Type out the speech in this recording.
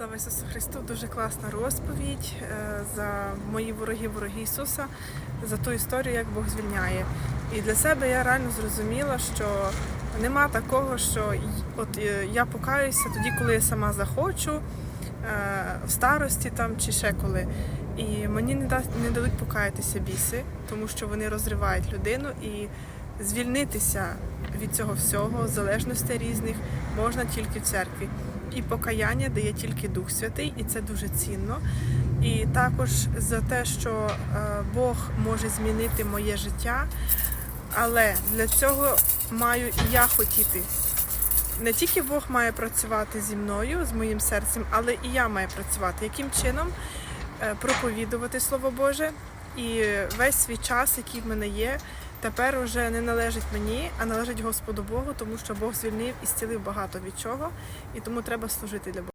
Слава Ісусу Христу! Дуже класна розповідь е, за мої вороги, вороги Ісуса, за ту історію, як Бог звільняє. І для себе я реально зрозуміла, що нема такого, що от е, я покаюся тоді, коли я сама захочу, е, в старості там чи ще коли. І мені не дадуть покаятися біси, тому що вони розривають людину і звільнитися від цього всього, залежностей різних, можна тільки в церкві. І покаяння дає тільки Дух Святий, і це дуже цінно. І також за те, що е, Бог може змінити моє життя, але для цього маю і я хотіти. Не тільки Бог має працювати зі мною, з моїм серцем, але і я маю працювати. Яким чином Е, проповідувати Слово Боже, і весь свій час, який в мене є, тепер уже не належить мені, а належить Господу Богу, тому що Бог звільнив і зцілив багато від чого, і тому треба служити для Бога.